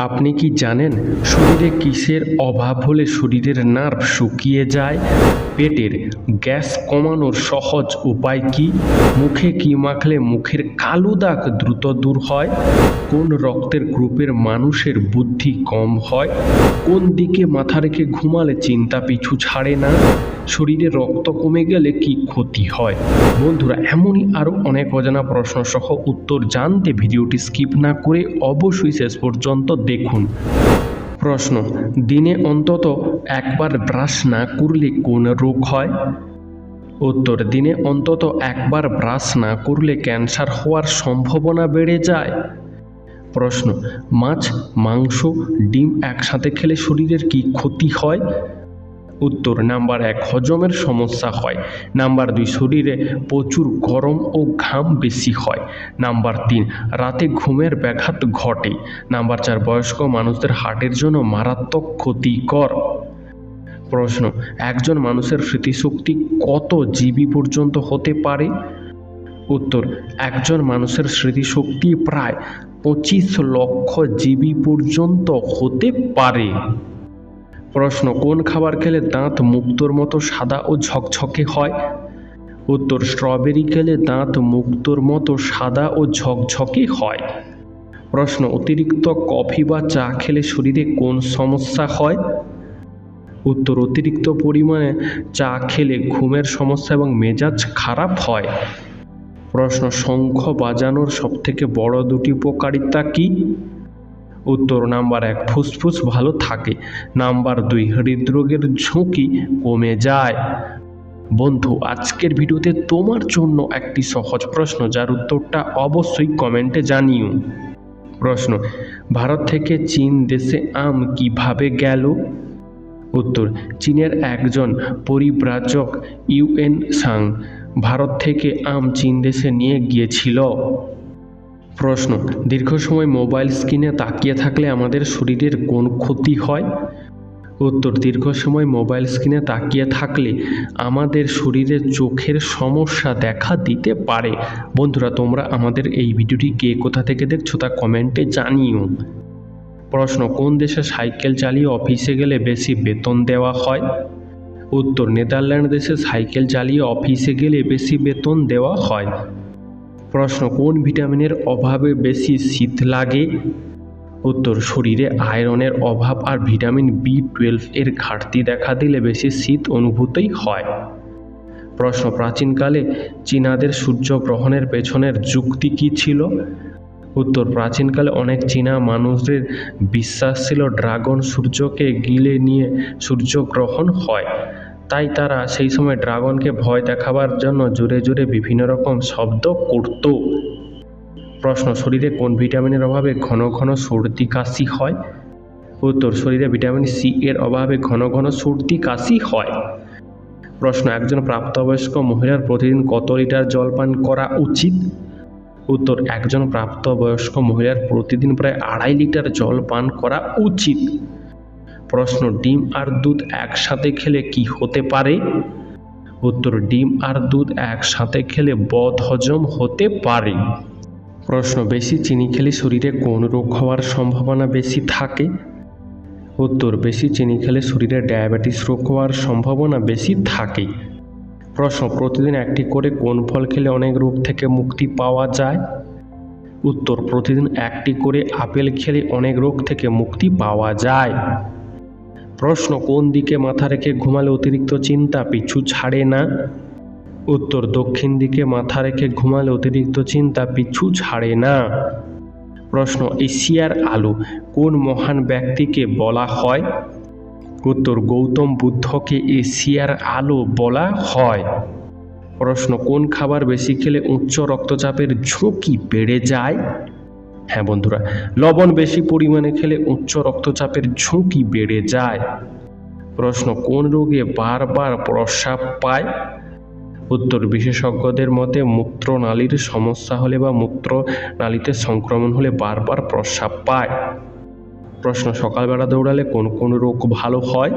আপনি কি জানেন শরীরে কিসের অভাব হলে শরীরের নার্ভ শুকিয়ে যায়? পেটের গ্যাস কমানোর সহজ উপায় কি? মুখে কি মাখলে মুখের কালো দাগ দ্রুত দূর হয়? কোন রক্তের গ্রুপের মানুষের বুদ্ধি কম হয়? কোন দিকে মাথা রেখে ঘুমালে চিন্তা পিছু ছাড়ে না? শরীরে রক্ত কমে গেলে কি ক্ষতি হয়? বন্ধুরা, এমনই আরও অনেক অজানা প্রশ্ন সহ উত্তর জানতে ভিডিওটি স্কিপ না করে অবশ্যই শেষ পর্যন্ত দেখুন। প্রশ্ন, দিনে অন্তত একবার ব্রাশ না করলে কোন রোগ হয়? উত্তর, দিনে অন্তত একবার ব্রাশ না করলে ক্যান্সার হওয়ার সম্ভাবনা বেড়ে যায়। প্রশ্ন, মাছ, মাংস, ডিম একসাথে খেলে শরীরের কি ক্ষতি হয়? উত্তর। নাম্বার এক, হজমের সমস্যা হয়। নাম্বার দুই, শরীরে প্রচুর গরম ও ঘাম বেশি হয়। নাম্বার তিন, রাতে ঘুমের ব্যাঘাত ঘটে। নাম্বার চার, বয়স্ক মানুষদের হার্টের জন্য মারাত্মক ক্ষতিকর। প্রশ্ন, একজন মানুষের স্মৃতিশক্তি কত জিবি পর্যন্ত হতে পারে? উত্তর, একজন মানুষের স্মৃতিশক্তি প্রায় পঁচিশ লক্ষ জিবি পর্যন্ত হতে পারে। প্রশ্ন, কোন খাবার খেলে দাঁত মুক্তোর মতো সাদা ও ঝকঝকে হয়? উত্তর, স্ট্রবেরি খেলে দাঁত মুক্তোর মতো সাদা ও ঝকঝকে হয়। প্রশ্ন, অতিরিক্ত কফি বা চা খেলে শরীরে কোন সমস্যা হয়? উত্তর, অতিরিক্ত পরিমাণে চা খেলে ঘুমের সমস্যা এবং মেজাজ খারাপ হয়। প্রশ্ন, শঙ্খ বাজানোর সবথেকে বড় দুটি উপকারিতা কী? উত্তর নাম্বার এক, ফুসফুস ভালো থাকে। নাম্বার দুই, হৃদরোগের ঝুঁকি কমে যায়। বন্ধু, আজকের ভিডিওতে তোমার জন্য একটি সহজ প্রশ্ন, যার উত্তরটা অবশ্যই কমেন্টে জানিও। প্রশ্ন, ভারত থেকে চীন দেশে আম কীভাবে গেল? উত্তর, চীনের একজন পরিব্রাজক ইউএন সাং ভারত থেকে আম চীন দেশে নিয়ে গিয়েছিল। প্রশ্ন, দীর্ঘ সময় মোবাইল স্ক্রিনে তাকিয়ে থাকলে আমাদের শরীরের কোন ক্ষতি হয়? উত্তর, দীর্ঘ সময় মোবাইল স্ক্রিনে তাকিয়ে থাকলে আমাদের শরীরে চোখের সমস্যা দেখা দিতে পারে। বন্ধুরা, তোমরা আমাদের এই ভিডিওটি কে কোথা থেকে দেখছ তা কমেন্টে জানিও। প্রশ্ন, কোন দেশে সাইকেল চালিয়ে অফিসে গেলে বেশি বেতন দেওয়া হয়? উত্তর, নেদারল্যান্ড দেশে সাইকেল চালিয়ে অফিসে গেলে বেশি বেতন দেওয়া হয়। প্রশ্ন, কোন ভিটামিনের অভাবে বেশি শীত লাগে? উত্তর, শরীরে আয়রনের অভাব আর ভিটামিন বি টুয়েলভ এর ঘাটতি দেখা দিলে বেশি শীত অনুভূতই হয়। প্রশ্ন, প্রাচীনকালে চীনাদের সূর্যগ্রহণের পেছনের যুক্তি কী ছিল? উত্তর, প্রাচীনকালে অনেক চীনা মানুষদের বিশ্বাস ছিল ড্রাগন সূর্যকে গিলে নিয়ে সূর্যগ্রহণ হয়। তাই তারা সেই সময় ড্রাগনকে ভয় দেখাবার জন্য জোরে জোরে বিভিন্ন রকম শব্দ করত। প্রশ্ন, শরীরে কোন ভিটামিনের অভাবে ঘন ঘন সর্দি, কাশি হয়? উত্তর, শরীরে ভিটামিন সি এর অভাবে ঘন ঘন সর্দি, কাশি হয়। প্রশ্ন, একজন প্রাপ্তবয়স্ক মহিলার প্রতিদিন কত লিটার জল পান করা উচিত? উত্তর, একজন প্রাপ্তবয়স্ক মহিলার প্রতিদিন প্রায় আড়াই লিটার জল পান করা উচিত। প্রশ্ন, ডিম আর দুধ একসাথে খেলে কি হতে পারে? উত্তর, ডিম আর দুধ একসাথে খেলে বদ হজম হতে পারে। প্রশ্ন, বেশি চিনি খেলে শরীরে কোন রোগ হওয়ার সম্ভাবনা বেশি থাকে? উত্তর, বেশি চিনি খেলে শরীরে ডায়াবেটিস রোগ হওয়ার সম্ভাবনা বেশি থাকে। প্রশ্ন, প্রতিদিন একটি করে কোন ফল খেলে অনেক রোগ থেকে মুক্তি পাওয়া যায়? উত্তর, প্রতিদিন একটি করে আপেল খেলে অনেক রোগ থেকে মুক্তি পাওয়া যায়। প্রশ্ন কোন দিকে মাথা রেখে ঘুমালে অতিরিক্ত চিন্তা? পিছু ছাড়ে না। উত্তর, দক্ষিণ দিকে মাথা রেখে ঘুমালে অতিরিক্ত চিন্তা? পিছু ছাড়ে না। প্রশ্ন, এশিয়ার আলো কোন মহান ব্যক্তিকে বলা হয়? উত্তর, গৌতম বুদ্ধকে এশিয়ার আলো বলা হয়। প্রশ্ন, কোন খাবার বেশি খেলে উচ্চ রক্তচাপের ঝুঁকি বেড়ে যায়? হ্যাঁ বন্ধুরা, লবণ বেশি পরিমাণে খেলে উচ্চ রক্তচাপের ঝুঁকি বেড়ে যায়। প্রশ্ন, কোন রোগে বারবার প্রস্রাব পায়? উত্তর, বিশেষজ্ঞদের মতে মূত্রনালীর সমস্যা হলে বা মূত্রনালীতে সংক্রমণ হলে বারবার প্রস্রাব পায়। প্রশ্ন, সকালবেলা দৌড়ালে কোন কোন রোগ ভালো হয়?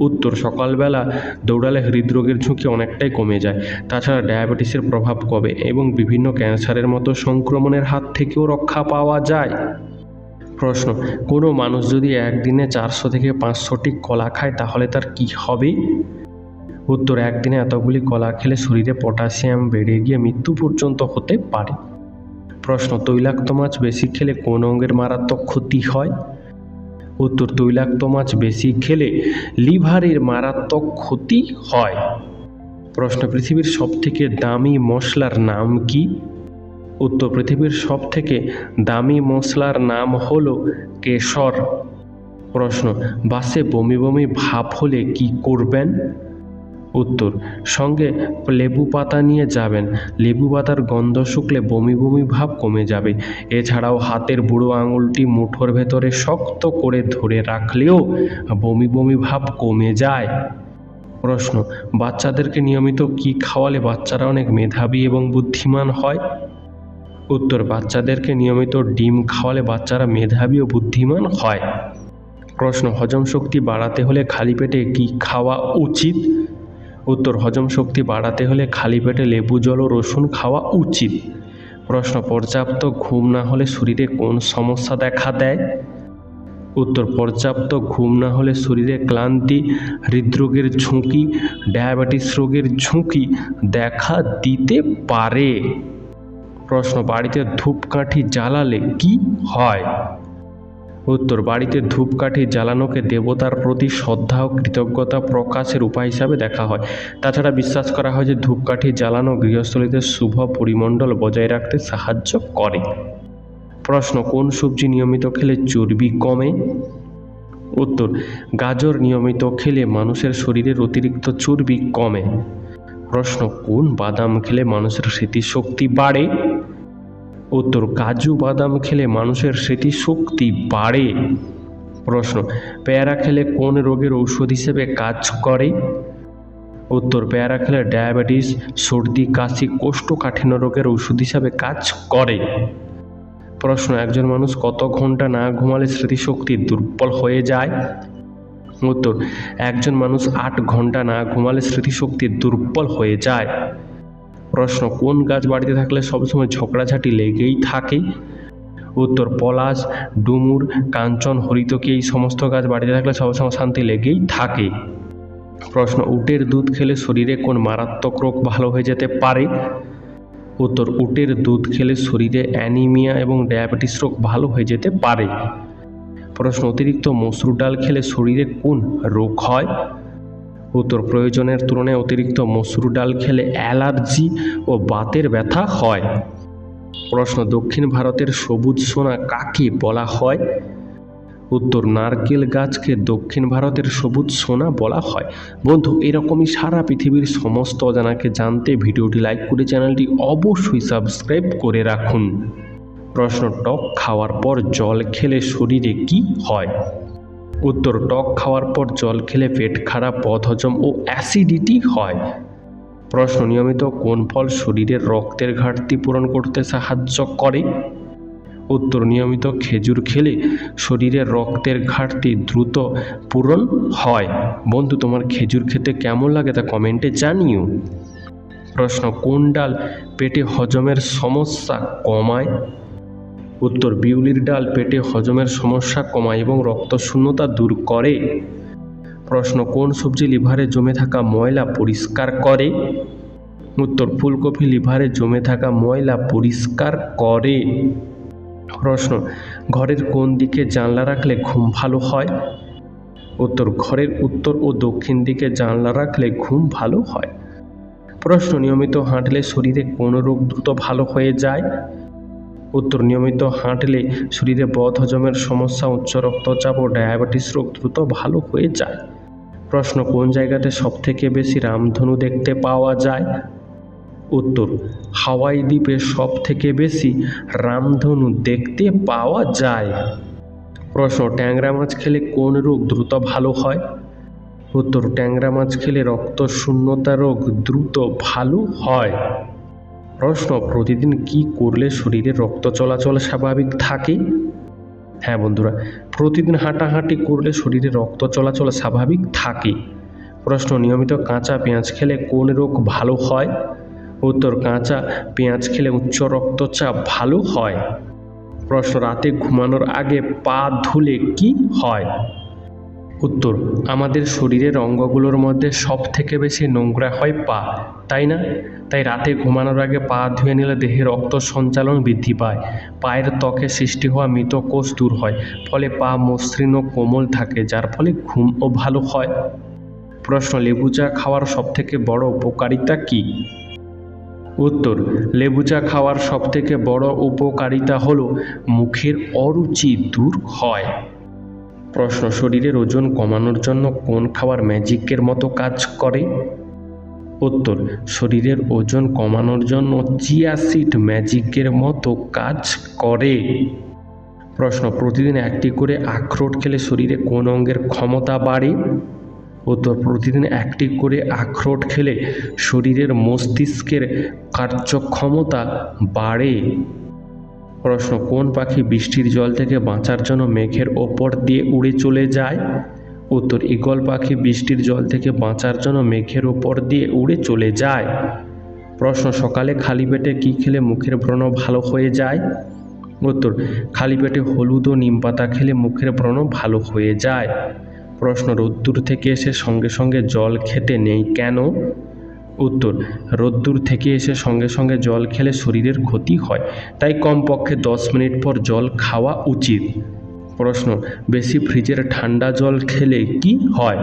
উত্তর সকালবেলা দৌড়ালে হৃদরোগের ঝুঁকি অনেকটাই কমে যায়। তাছাড়া ডায়াবেটিসের প্রভাব কমে এবং বিভিন্ন ক্যান্সারের মতো সংক্রমণের হাত থেকেও রক্ষা পাওয়া যায়? প্রশ্ন, কোনো মানুষ যদি একদিনে চারশো থেকে পাঁচশোটি কলা খায় তাহলে তার কি হবে? উত্তর, একদিনে এতগুলি কলা খেলে শরীরে পটাশিয়াম বেড়ে গিয়ে মৃত্যু পর্যন্ত হতে পারে। প্রশ্ন, তৈলাক্ত মাছ বেশি খেলে কোন অঙ্গের মারাত্মক ক্ষতি হয়? উত্তর তৈলাক্ত মাছ বেশি খেলে লিভারের মারাত্মক ক্ষতি হয়। প্রশ্ন, পৃথিবীর সবথেকে দামি মশলার নাম কি? উত্তর, পৃথিবীর সবথেকে দামি মশলার নাম হলো কেশর। প্রশ্ন, বাসে বমি বমি ভাব হলে কি করবেন? উত্তর, সঙ্গে লেবু পাতা নিয়ে যাবেন। লেবু পাতার গন্ধ শুকলে বমি বমি ভাব কমে যাবে। এছাড়াও হাতের বুড়ো আঙুলটি মুঠোর ভেতরে শক্ত করে ধরে রাখলেও বমি বমি ভাব কমে যায়। প্রশ্ন, বাচ্চাদেরকে নিয়মিত কি খাওয়ালে বাচ্চারা অনেক মেধাবী এবং বুদ্ধিমান হয়? উত্তর, বাচ্চাদেরকে নিয়মিত ডিম খাওয়ালে বাচ্চারা মেধাবী ও বুদ্ধিমান হয়। প্রশ্ন, হজম শক্তি বাড়াতে হলে খালি পেটে কি খাওয়া উচিত? উত্তর হজম শক্তি বাড়াতে হলে খালি পেটে লেবু, জল ও রসুন খাওয়া উচিত। প্রশ্ন, পর্যাপ্ত ঘুম না হলে শরীরে কোন সমস্যা দেখা দেয়? উত্তর, পর্যাপ্ত ঘুম না হলে শরীরে ক্লান্তি, হৃদরোগের ঝুঁকি, ডায়াবেটিস রোগের ঝুঁকি দেখা দিতে পারে। প্রশ্ন, বাড়িতে ধূপকাঠি জ্বালালে কি হয়? উত্তর, বাড়িতে ধূপকাঠি জ্বালানোকে দেবতার প্রতি শ্রদ্ধা ও কৃতজ্ঞতা প্রকাশের উপায় হিসাবে দেখা হয়। তাছাড়া বিশ্বাস করা হয় যে ধূপকাঠি জ্বালানো গৃহস্থলীতে শুভ পরিমণ্ডল বজায় রাখতে সাহায্য করে। প্রশ্ন, কোন সবজি নিয়মিত খেলে চর্বি কমে? উত্তর, গাজর নিয়মিত খেলে মানুষের শরীরের অতিরিক্ত চর্বি কমে। প্রশ্ন, কোন বাদাম খেলে মানুষের স্মৃতিশক্তি বাড়ে? উত্তর কাজু বাদাম খেলে মানুষের স্মৃতিশক্তি বাড়ে? প্রশ্ন, পেয়ারা খেলে কোন রোগের ঔষধ হিসেবে কাজ করে? উত্তর, পেয়ারা খেলে ডায়াবেটিস, সর্দি, কাশি, কোষ্ঠকাঠিন্য রোগের ওষুধ হিসাবে কাজ করে। প্রশ্ন, একজন মানুষ কত ঘণ্টা না ঘুমালে স্মৃতিশক্তি দুর্বল হয়ে যায়? উত্তর, একজন মানুষ আট ঘণ্টা না ঘুমালে স্মৃতিশক্তি দুর্বল হয়ে যায়। প্রশ্ন, কোন গাছ বাড়িতে থাকলে সবসময় ঝগড়াঝাটি লেগেই থাকে? উত্তর, পলাশ, ডুমুর, কাঞ্চন, হরিতকি, এই সমস্ত গাছ বাড়িতে থাকলে সবসময় শান্তি লেগেই থাকে। প্রশ্ন, উটের দুধ খেলে শরীরে কোন মারাত্মক রোগ ভালো হয়ে যেতে পারে? উত্তর, উটের দুধ খেলে শরীরে অ্যানিমিয়া এবং ডায়াবেটিস রোগ ভালো হয়ে যেতে পারে। প্রশ্ন, অতিরিক্ত মসুর ডাল খেলে শরীরে কোন রোগ হয়? উত্তর প্রয়োজনের তুলনায় অতিরিক্ত মসুর ডাল খেলে অ্যালার্জি ও বাতের ব্যথা হয়। প্রশ্ন, দক্ষিণ ভারতের সবুজ সোনা কাকে বলা হয়? উত্তর, নারকেল গাছকে দক্ষিণ ভারতের সবুজ সোনা বলা হয়। বন্ধু, এরকমই সারা পৃথিবীর সমস্ত অজানাকে জানতে ভিডিওটি লাইক করে চ্যানেলটি অবশ্যই সাবস্ক্রাইব করে রাখুন। প্রশ্ন, টক খাওয়ার পর জল খেলে শরীরে কি হয়? উত্তর, টক খাওয়ার পর জল খেলে পেট খারাপ, বদহজম ও অ্যাসিডিটি হয়। প্রশ্ন, নিয়মিত কোন ফল শরীরের রক্তের ঘাটতি পূরণ করতে সাহায্য করে? উত্তর, নিয়মিত খেজুর খেলে শরীরের রক্তের ঘাটতি দ্রুত পূরণ হয়। বন্ধু, তোমার খেজুর খেতে কেমন লাগে তা কমেন্টে জানিও। প্রশ্ন, কোন ডাল পেটে হজমের সমস্যা কমায়? উত্তর বিউলির ডাল পেটে হজমের সমস্যা কমায় এবং রক্তশূন্যতা দূর করে। প্রশ্ন, কোন সবজি লিভারে জমে থাকা ময়লা পরিষ্কার করে? উত্তর, ফুলকপি লিভারে জমে থাকা ময়লা পরিষ্কার করে। প্রশ্ন, ঘরের কোন দিকে জানলা রাখলে ঘুম ভালো হয়? উত্তর, ঘরের উত্তর ও দক্ষিণ দিকে জানলা রাখলে ঘুম ভালো হয়। প্রশ্ন, নিয়মিত হাঁটলে শরীরে কোন রোগ দ্রুত ভালো হয়ে যায়? উত্তর নিয়মিত হাঁটলে শরীরে বদ হজমের সমস্যা, উচ্চ রক্তচাপ ও ডায়াবেটিস রোগ দ্রুত ভালো হয়ে যায়। প্রশ্ন, কোন জায়গাতে সবথেকে বেশি রামধনু দেখতে পাওয়া যায়? উত্তর, হাওয়াই দ্বীপে সব থেকে বেশি রামধনু দেখতে পাওয়া যায়। প্রশ্ন, ট্যাংরা মাছ খেলে কোন রোগ দ্রুত ভালো হয়? উত্তর, ট্যাংরা মাছ খেলে রক্ত শূন্যতা রোগ দ্রুত ভালো হয়। প্রশ্ন, প্রতিদিন কি করলে শরীরে রক্ত চলাচল স্বাভাবিক থাকে? হ্যাঁ বন্ধুরা, প্রতিদিন হাঁটাহাঁটি করলে শরীরে রক্ত চলাচল স্বাভাবিক থাকে। প্রশ্ন, নিয়মিত কাঁচা পেঁয়াজ খেলে কোন রোগ ভালো হয়? উত্তর, কাঁচা পেঁয়াজ খেলে উচ্চ রক্তচাপ ভালো হয়। প্রশ্ন, রাতে ঘুমানোর আগে পা ধুলে কি হয়? উত্তর, আমাদের শরীরের অঙ্গগুলোর মধ্যে সব থেকে বেশি নোংরা হয় পা, তাই না? তাই রাতে ঘুমানোর আগে পা ধুয়ে নিলে দেহে রক্ত সঞ্চালন বৃদ্ধি পায়। পায়ের ত্বকে সৃষ্টি হওয়া মৃত কোষ দূর হয়, ফলে পা মসৃণ ও কোমল থাকে, যার ফলে ঘুমও ভালো হয়। প্রশ্ন, লেবু চা খাওয়ার সবথেকে বড় উপকারিতা কী? উত্তর, লেবু চা খাওয়ার সবথেকে বড় উপকারিতা হলো মুখের অরুচি দূর হয়। প্রশ্ন, শরীরের ওজন কমানোর জন্য কোন খাবার ম্যাজিকের মতো কাজ করে? উত্তর, শরীরের ওজন কমানোর জন্য চিয়া সিড ম্যাজিকের মতো কাজ করে। প্রশ্ন, প্রতিদিন একটি করে আখরোট খেলে শরীরে কোন অঙ্গের ক্ষমতা বাড়ে? উত্তর, প্রতিদিন একটি করে আখরোট খেলে শরীরের মস্তিষ্কের কার্যক্ষমতা বাড়ে। প্রশ্ন, কোন পাখি বৃষ্টির জল থেকে বাঁচার জন্য মেঘের ওপর দিয়ে উড়ে চলে যায়? উত্তর, ঈগল পাখি বৃষ্টির জল থেকে বাঁচার জন্য মেঘের ওপর দিয়ে উড়ে চলে যায়। প্রশ্ন, সকালে খালি পেটে কী খেলে মুখের ব্রণ ভালো হয়ে যায়? উত্তর, খালি পেটে হলুদ ও নিম পাতা খেলে মুখের ব্রণ ভালো হয়ে যায়। প্রশ্ন, রোদ্দুর থেকে এসে সঙ্গে সঙ্গে জল খেতে নেই কেন? উত্তর, রোদ্দুর থেকে এসে সঙ্গে সঙ্গে জল খেলে শরীরের ক্ষতি হয়, তাই কমপক্ষে দশ মিনিট পর জল খাওয়া উচিত। প্রশ্ন, বেশি ফ্রিজের ঠান্ডা জল খেলে কি হয়?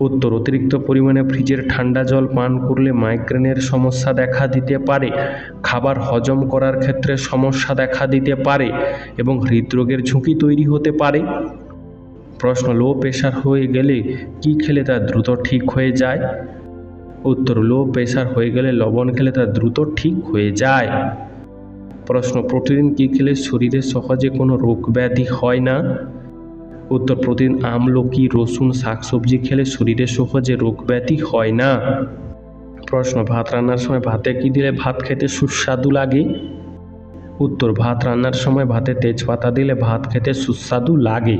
উত্তর, অতিরিক্ত পরিমাণে ফ্রিজের ঠান্ডা জল পান করলে মাইগ্রেনের সমস্যা দেখা দিতে পারে, খাবার হজম করার ক্ষেত্রে সমস্যা দেখা দিতে পারে এবং হৃদরোগের ঝুঁকি তৈরি হতে পারে। প্রশ্ন, লো প্রেশার হয়ে গেলে কি খেলে তা দ্রুত ঠিক হয়ে যায়? উত্তর লো প্রেশার হয়ে গেলে লবণ খেলে তা দ্রুত ঠিক হয়ে যায়। প্রশ্ন, প্রতিদিন কী খেলে শরীরে সহজে কোনো রোগ ব্যাধি হয় না? উত্তর, প্রতিদিন আমলকি, রসুন, শাকসবজি খেলে শরীরে সহজে রোগ ব্যাধি হয় না। প্রশ্ন, ভাত রান্নার সময় ভাতে কি দিলে ভাত খেতে সুস্বাদু লাগে? উত্তর, ভাত রান্নার সময় ভাতে তেজপাতা দিলে ভাত খেতে সুস্বাদু লাগে।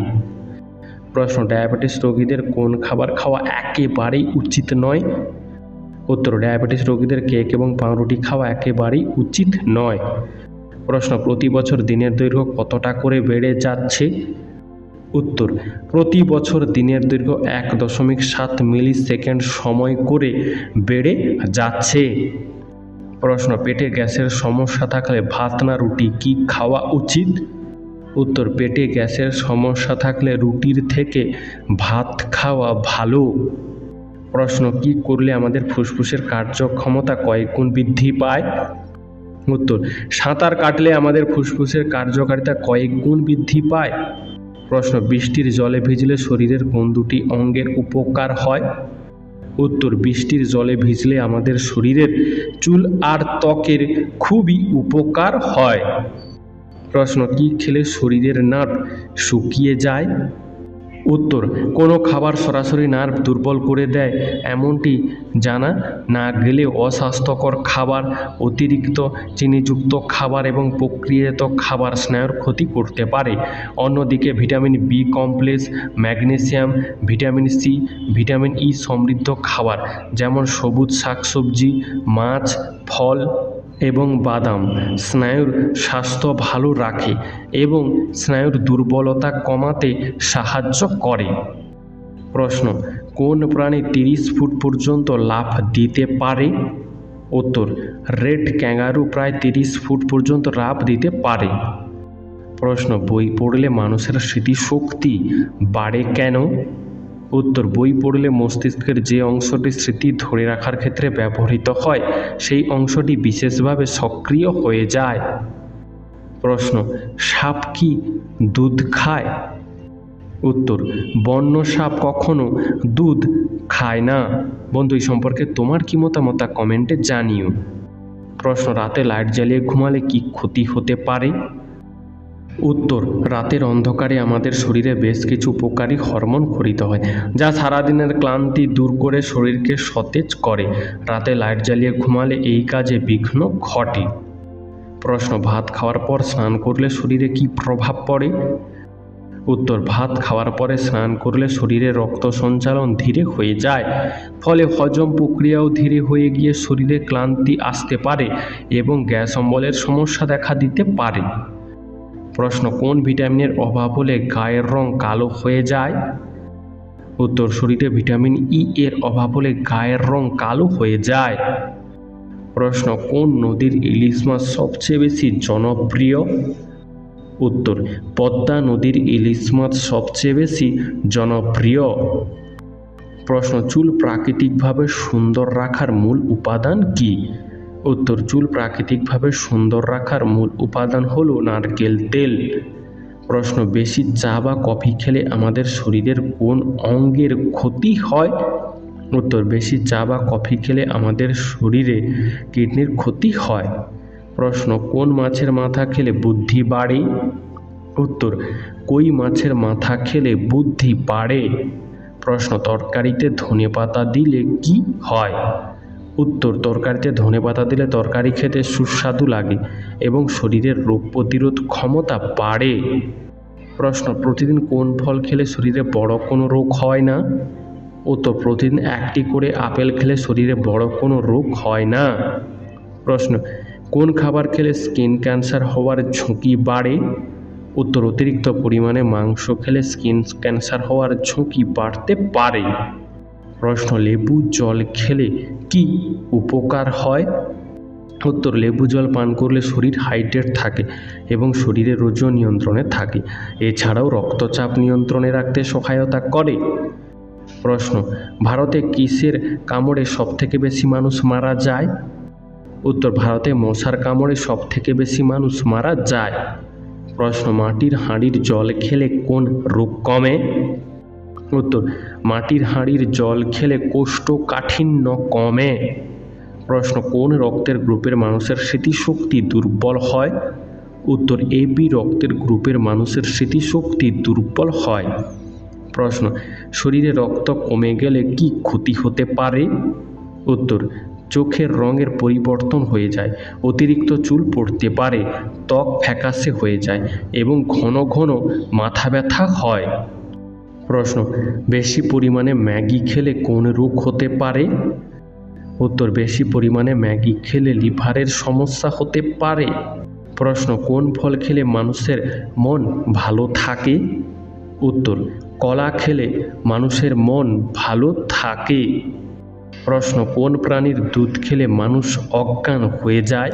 প্রশ্ন, ডায়াবেটিস রোগীদের কোন খাবার খাওয়া একেবারেই উচিত নয়? উত্তর, ডায়াবেটিস রোগীদের কেক এবং পাউরুটি খাওয়া একেবারেই উচিত নয়। প্রশ্ন, প্রতি বছর দিনের দৈর্ঘ্য কতটা করে বেড়ে যাচ্ছে? উত্তর, প্রতি বছর দিনের দৈর্ঘ্য এক দশমিক সাত মিলি সেকেন্ড সময় করে বেড়ে যাচ্ছে। প্রশ্ন, পেটে গ্যাসের সমস্যা থাকলে ভাত না রুটি কি খাওয়া উচিত? উত্তর, পেটে গ্যাসের সমস্যা থাকলে রুটির থেকে ভাত খাওয়া ভালো। প্রশ্ন, কি করলে আমাদের ফুসফুসের কার্যক্ষমতা কয়েক গুণ বৃদ্ধি পায়? উত্তর, সাঁতার কাটলে আমাদের ফুসফুসের কার্যকারিতা কয়েক গুণ বৃদ্ধি পায়? প্রশ্ন, বৃষ্টির জলে ভিজলে শরীরের কোন দুটি অঙ্গের উপকার হয়? উত্তর, বৃষ্টির জলে ভিজলে আমাদের শরীরের চুল আর ত্বকের খুবই উপকার হয়। প্রশ্ন, কি খেলে শরীরের নার্ভ শুকিয়ে যায়? উত্তর, কোনো খাবার সরাসরি নার্ভ দুর্বল করে দেয়, এমনটি জানা না গেলে অস্বাস্থ্যকর খাবার, অতিরিক্ত চিনিযুক্ত খাবার এবং প্রক্রিয়াজাত খাবার স্নায়ুর ক্ষতি করতে পারে। অন্যদিকে, vitamin B complex, magnesium, vitamin C, vitamin E সমৃদ্ধ খাবার, যেমন সবুজ শাকসবজি, মাছ, ফল এবং বাদাম। স্নায়ুর স্বাস্থ্য ভালো রাখে এবং স্নায়ুর দুর্বলতা কমাতে সাহায্য করে। প্রশ্ন, কোন প্রাণী তিরিশ ফুট পর্যন্ত লাফ দিতে পারে? উত্তর, রেড ক্যাঙ্গারু প্রায় তিরিশ ফুট পর্যন্ত লাফ দিতে পারে। প্রশ্ন, বই পড়লে মানুষের স্মৃতিশক্তি বাড়ে কেন? উত্তর, বই পড়লে মস্তিষ্কের যে অংশটি স্মৃতি ধরে রাখার ক্ষেত্রে ব্যবহৃত হয়, সেই অংশটি বিশেষভাবে সক্রিয় হয়ে যায়। প্রশ্ন, সাপ কি দুধ খায়? উত্তর, বন্য সাপ কখনো দুধ খায় না। বন্ধু, এই সম্পর্কে তোমার কি মতামত কমেন্টে জানিও। প্রশ্ন, রাতে লাইট জ্বালিয়ে ঘুমালে কি ক্ষতি হতে পারে? উত্তর, রাতের অন্ধকারে আমাদের শরীরে বেশ কিছু উপকারী হরমোন খরিত হয়, যা সারাদিনের ক্লান্তি দূর করে শরীরকে সতেজ করে। রাতে লাইট জ্বালিয়ে ঘুমালে এই কাজে বিঘ্ন ঘটে। প্রশ্ন, ভাত খাওয়ার পর স্নান করলে শরীরে কি প্রভাব পড়ে? উত্তর, ভাত খাওয়ার পরে স্নান করলে শরীরে রক্ত সঞ্চালন ধীরে হয়ে যায়, ফলে হজম প্রক্রিয়াও ধীরে হয়ে গিয়ে শরীরে ক্লান্তি আসতে পারে এবং গ্যাস অম্বলের সমস্যা দেখা দিতে পারে। প্রশ্ন, কোন ভিটামিনের অভাব হলে গায়ের রং কালো হয়ে যায়? উত্তর, শরীরে ভিটামিন ই এর অভাব হলে গায়ের রং কালো হয়ে যায়। প্রশ্ন, কোন নদীর ইলিশ মাছ সবচেয়ে বেশি জনপ্রিয়? উত্তর, পদ্মা নদীর ইলিশ মাছ সবচেয়ে বেশি জনপ্রিয়। প্রশ্ন, চুল প্রাকৃতিকভাবে সুন্দর রাখার মূল উপাদান কি? উত্তর চুল প্রাকৃতিকভাবে সুন্দর রাখার মূল উপাদান হলো নারকেল তেল। প্রশ্ন, বেশি চা বা কফি খেলে আমাদের শরীরের কোন অঙ্গের ক্ষতি হয়? উত্তর, বেশি চা বা কফি খেলে আমাদের শরীরে কিডনির ক্ষতি হয়। প্রশ্ন, কোন মাছের মাথা খেলে বুদ্ধি বাড়ে? উত্তর, কই মাছের মাথা খেলে বুদ্ধি বাড়ে? প্রশ্ন, তরকারিতে ধনেপাতা দিলে কি হয়? উত্তর, তরকারিতে ধনেপাতা দিলে তরকারি খেতে সুস্বাদু লাগে এবং শরীরের রোগ প্রতিরোধ ক্ষমতা বাড়ে। প্রশ্ন, প্রতিদিন কোন ফল খেলে শরীরে বড় কোনো রোগ হয় না? উত্তর, প্রতিদিন একটি করে আপেল খেলে শরীরে বড় কোনো রোগ হয় না। প্রশ্ন, কোন খাবার খেলে স্কিন ক্যান্সার হওয়ার ঝুঁকি বাড়ে? উত্তর, অতিরিক্ত পরিমাণে মাংস খেলে স্কিন ক্যান্সার হওয়ার ঝুঁকি বাড়তে পারে। প্রশ্ন, লেবু জল খেলে কি উপকার হয়? উত্তর, লেবু জল পান করলে শরীর হাইড্রেট থাকে এবং শরীরের ওজন নিয়ন্ত্রণে থাকে। এছাড়াও রক্তচাপ নিয়ন্ত্রণে রাখতে সহায়তা করে। প্রশ্ন, ভারতে কিসের কামড়ে সবথেকে বেশি মানুষ মারা যায়? উত্তর, ভারতে মশার কামড়ে সবথেকে বেশি মানুষ মারা যায়। প্রশ্ন, মাটির হাঁড়ির জল খেলে কোন রোগ কমে? উত্তর, মাটির হাঁড়ির জল খেলে কোষ্ঠকাঠিন্য কমে। প্রশ্ন, কোন রক্তের গ্রুপের মানুষের স্মৃতিশক্তি দুর্বল হয়? উত্তর এবি রক্তের গ্রুপের মানুষের স্মৃতিশক্তি দুর্বল হয়। প্রশ্ন, শরীরে রক্ত কমে গেলে কি ক্ষতি হতে পারে? উত্তর, চোখের রঙের পরিবর্তন হয়ে যায়, অতিরিক্ত চুল পড়তে পারে, ত্বক ফ্যাকাশে হয়ে যায় এবং ঘন ঘন মাথা ব্যথা হয়। প্রশ্ন, বেশি পরিমাণে ম্যাগি খেলে কোন রোগ হতে পারে? উত্তর, বেশি পরিমাণে ম্যাগি খেলে লিভারের সমস্যা হতে পারে। প্রশ্ন, কোন ফল খেলে মানুষের মন ভালো থাকে? উত্তর, কলা খেলে মানুষের মন ভালো থাকে। প্রশ্ন, কোন প্রাণীর দুধ খেলে মানুষ অজ্ঞান হয়ে যায়?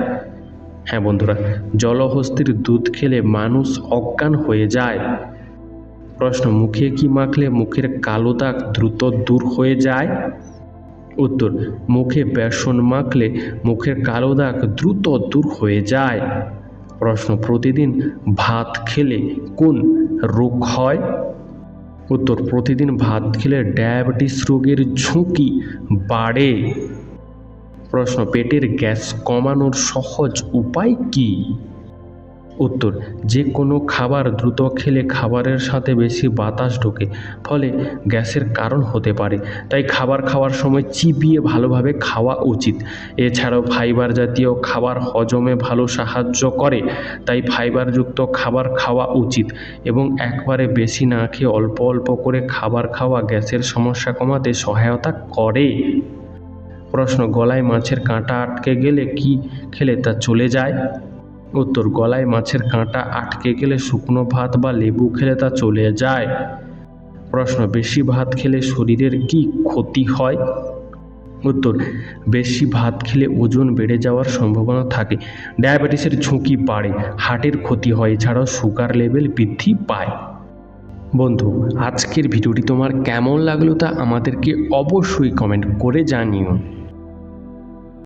হ্যাঁ বন্ধুরা, জলহস্তির দুধ খেলে মানুষ অজ্ঞান হয়ে যায়। প্রশ্ন মুখে কি মাখলে মুখের কালো দাগ দ্রুত দূর হয়ে যায়? উত্তর, মুখে বেসন মাখলে মুখের কালো দাগ দ্রুত দূর হয়ে যায়। প্রশ্ন, প্রতিদিন ভাত খেলে কোন রোগ হয়? উত্তর, প্রতিদিন ভাত খেলে ডায়াবেটিস রোগের ঝুঁকি বাড়ে। প্রশ্ন, পেটের গ্যাস কমানোর সহজ উপায় কী? উত্তর, যে কোনো খাবার দ্রুত খেলে খাবারের সাথে বেশি বাতাস ঢোকে, ফলে গ্যাসের কারণ হতে পারে। তাই খাবার খাওয়ার সময় চিবিয়ে ভালোভাবে খাওয়া উচিত। এছাড়াও ফাইবার জাতীয় খাবার হজমে ভালো সাহায্য করে, তাই ফাইবারযুক্ত খাবার খাওয়া উচিত এবং একবারে বেশি না খেয়ে অল্প অল্প করে খাবার খাওয়া গ্যাসের সমস্যা কমাতে সহায়তা করে। প্রশ্ন, গলায় মাছের কাঁটা আটকে গেলে কি খেলে তা চলে যায়? উত্তর, গলায় মাছের কাঁটা আটকে গেলে শুকনো ভাত বা লেবু খেলে তা চলে যায়। প্রশ্ন, বেশি ভাত খেলে শরীরের কি ক্ষতি হয়? উত্তর, বেশি ভাত খেলে ওজন বেড়ে যাওয়ার সম্ভাবনা থাকে। ডায়াবেটিসের ঝুঁকি বাড়ে, হার্টের ক্ষতি হয়, এছাড়াও সুগার লেভেল বৃদ্ধি পায়। বন্ধু, আজকের ভিডিওটি তোমার কেমন লাগল তা আমাদেরকে অবশ্যই কমেন্ট করে জানিও।